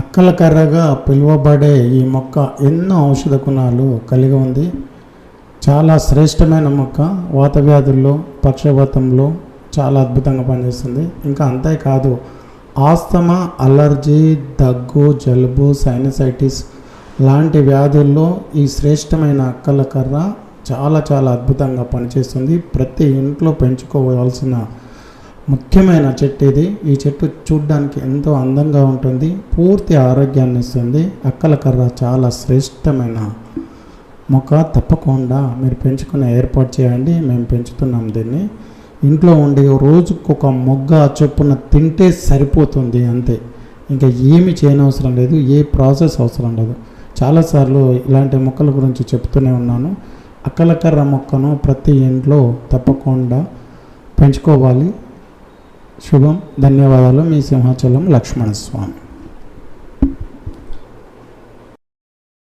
అక్కలకర్రగా పిలువబడే ఈ మొక్క ఎన్నో ఔషధ గుణాలు కలిగి ఉంది. చాలా శ్రేష్టమైన మొక్క. వాత వ్యాధుల్లో పక్షవాతంలో చాలా అద్భుతంగా పనిచేస్తుంది. ఇంకా అంతేకాదు ఆస్తమా అలర్జీ దగ్గు జలుబు సైనసైటిస్ లాంటి వ్యాధుల్లో ఈ శ్రేష్టమైన అక్కలకర్ర చాలా చాలా అద్భుతంగా పనిచేస్తుంది. ప్రతి ఇంట్లో పెంచుకోవాల్సిన ముఖ్యమైన చెట్టు ఇది. ఈ చెట్టు చూడ్డానికి ఎంతో అందంగా ఉంటుంది. పూర్తి ఆరోగ్యాన్ని ఇస్తుంది అక్కల కర్ర చాలా శ్రేష్టమైన మొక్క. తప్పకుండా మీరు పెంచుకునే ఏర్పాటు చేయండి. మేము పెంచుతున్నాం దీన్ని. ఇంట్లో ఉండి రోజుకు ఒక మొగ్గ చొప్పున తింటే సరిపోతుంది అంతే. ఇంకా ఏమి చేయనవసరం లేదు. ఏ ప్రాసెస్ అవసరం లేదు. చాలాసార్లు ఇలాంటి మొక్కల గురించి చెప్తూనే ఉన్నాను. అక్కలకర్ర మొక్కను ప్రతి ఇంట్లో తప్పకుండా పెంచుకోవాలి. శుభం. ధన్యవాదాలు. మీ సింహాచలం లక్ష్మణ స్వామి